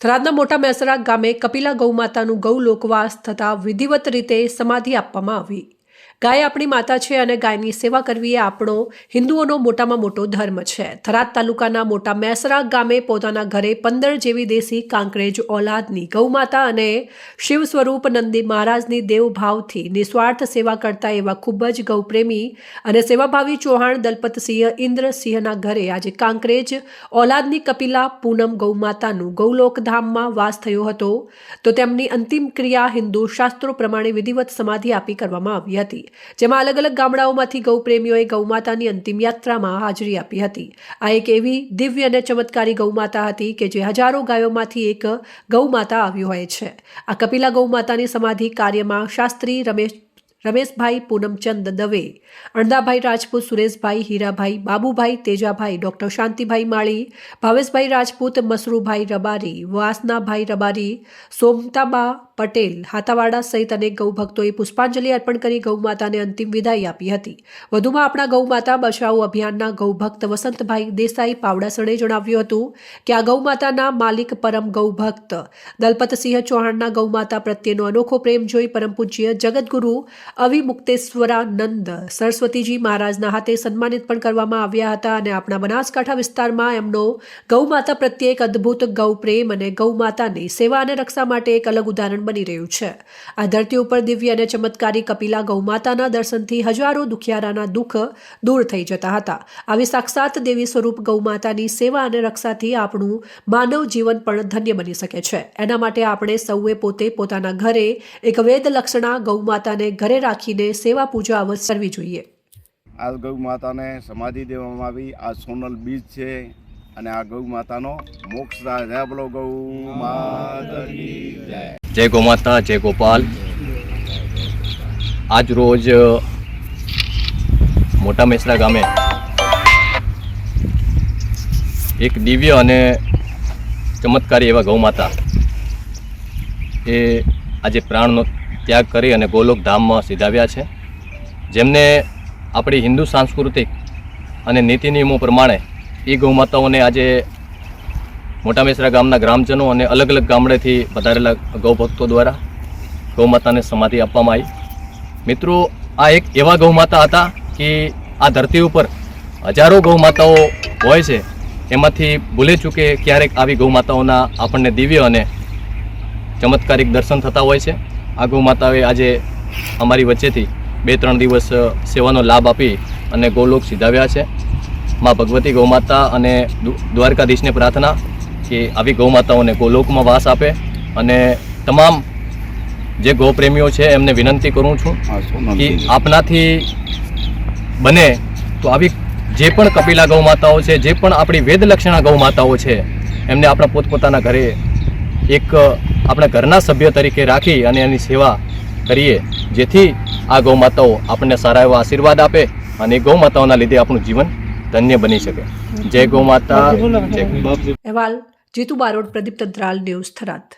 થરાદના મોટા મેસરા ગામે કપિલા ગૌમાતાનું ગૌ લોકવાસ થતાં વિધિવત રીતે સમાધિ આપવામાં આવી. ગાય આપણી માતા છે અને ગાયની સેવા કરવી એ આપણો હિન્દુઓનો મોટામાં મોટો ધર્મ છે. થરાદ તાલુકાના મોટા મેસરા ગામે પોતાના ઘરે પંદર જેવી દેશી કાંકરેજ ઓલાદની ગૌમાતા અને શિવ સ્વરૂપ નંદી મહારાજની દેવભાવથી નિસ્વાર્થ સેવા કરતા એવા ખૂબ જ ગૌપ્રેમી અને સેવાભાવી ચૌહાણ દલપતસિંહ ઇન્દ્રસિંહના ઘરે આજે કાંકરેજ ઓલાદની કપિલા પૂનમ ગૌમાતાનું ગૌલોકધામમાં વાસ થયો હતો. તો તેમની અંતિમ ક્રિયા હિન્દુ શાસ્ત્રો પ્રમાણે વિધિવત સમાધિ આપી કરવામાં આવી હતી. જેમાં અલગ અલગ ગામડાઓમાંથી ગૌપ્રેમીઓએ ગૌમાતાની અંતિમ યાત્રામાં હાજરી આપી હતી. આ એક એવી દિવ્ય અને ચમત્કારી ગૌમાતા હતી કે જે હજારો ગાયોમાંથી એક ગૌમાતા આવ્યું હોય છે. આ કપિલા ગૌમાતાની સમાધિ કાર્યમાં શાસ્ત્રી રમેશ, રમેશભાઈ પૂનમચંદ દવે, અણદાભાઈ રાજપૂત સુરેશભાઈ હીરાભાઈ, બાબુભાઈ તેજાભાઈ, ડોક્ટર શાંતિભાઈ માળી, ભાવેશભાઈ રાજપૂત, મસરૂભાઈ રબારી, વાસનાભાઈ રબારી, સોમતાબા પટેલ હાથાવાડા સહિત અનેક ગૌભક્તોએ પુષ્પાંજલિ અર્પણ કરી ગૌમાતાને અંતિમ વિદાય આપી હતી. વધુમાં આપણા ગૌમાતા બચાવો અભિયાનના ગૌભક્ત વસંતભાઈ દેસાઈ પાવડાસણે જણાવ્યું હતું કે આ ગૌમાતાના માલિક પરમ ગૌભક્ત દલપતસિંહ ચૌહાણના ગૌમાતા પ્રત્યેનો અનોખો પ્રેમ જોઈ પરમ પૂજ્ય જગદગુરુ અવિમુક્તેશ્વરાનંદ સરસ્વતીજી મહારાજના હાથે સન્માનિત પણ કરવામાં આવ્યા હતા અને આપણા બનાસકાંઠા વિસ્તારમાં એમનો ગૌમાતા પ્રત્યે એક અદ્ભુત ગૌપ્રેમ અને ગૌમાતાની સેવા અને રક્ષા માટે એક અલગ ઉદાહરણ બની રહ્યું છે. આ ધરતી ઉપર દિવ્ય અને ચમત્કારી કપિલા ગૌમાતાના દર્શનથી હજારો દુખિયારાના દુઃખ દૂર થઈ જતા હતા. આવી સાક્ષાત દેવી સ્વરૂપ ગૌમાતાની સેવા અને રક્ષાથી આપણું માનવ જીવન પણ ધન્ય બની શકે છે. એના માટે આપણે સૌએ પોતે પોતાના ઘરે એક વેદ લક્ષણા ગૌમાતાને ઘરે રાખીને સેવા પૂજા અવશ્ય કરવી જોઈએ. આ ગૌ માતાને સમાધિ દેવામાં આવી. આ સોનલ બીજ છે અને આ ગૌ માતાનો મોક્ષ થાય બોલો ગૌ માતાની જય ગોમાતા, જય ગોપાલ. આજ રોજ મોટા મેસરા ગામે એક દિવ્ય અને ચમત્કારી એવા ગૌમાતા એ આજે પ્રાણનો ત્યાગ કરી અને ગોલોક ધામમાં સીધાવ્યા છે. જેમને આપણી હિન્દુ સાંસ્કૃતિક અને નીતિ નિયમો પ્રમાણે એ ગૌમાતાઓને આજે મોટા મેસરા ગામના ગ્રામજનો અને અલગ અલગ ગામડેથી વધારેલા ગૌભક્તો દ્વારા ગૌમાતાને સમાધિ આપવામાં આવી. મિત્રો, આ એક એવા ગૌમાતા હતા કે આ ધરતી ઉપર હજારો ગૌમાતાઓ હોય છે. એમાંથી ભૂલે ચૂકે ક્યારેક આવી ગૌમાતાઓના આપણને દિવ્ય અને ચમત્કારિક દર્શન થતા હોય છે. આ ગૌમાતાએ આજે અમારી વચ્ચેથી બે ત્રણ દિવસ સેવાનો લાભ આપી અને ગૌલોક સિધાવ્યા છે. માં ભગવતી ગૌમાતા અને દ્વારકાધીશને પ્રાર્થના કે આવી ગૌમાતાઓને ગોલોકમાં વાસ આપે અને તમામ જે ગૌપ્રેમીઓ છે એમને વિનંતી કરું છું કે આપનાથી બને તો આવી જે પણ કપિલા ગૌમાતાઓ છે જે પણ આપણી વેદલક્ષણા ગૌમાતાઓ છે એમને આપણા પોતપોતાના ઘરે એક આપણા ઘરના સભ્ય તરીકે રાખી અને એની સેવા કરીએ. જેથી આ ગૌમાતાઓ આપણને સારા એવા આશીર્વાદ આપે અને એ ગૌમાતાઓના લીધે આપણું જીવન ધન્ય બની શકે. જય ગૌમાતા. જય અહેવાલ જીતુ બારોડ પ્રદીપ તદ્રાલ ન્યૂઝ થરાદ.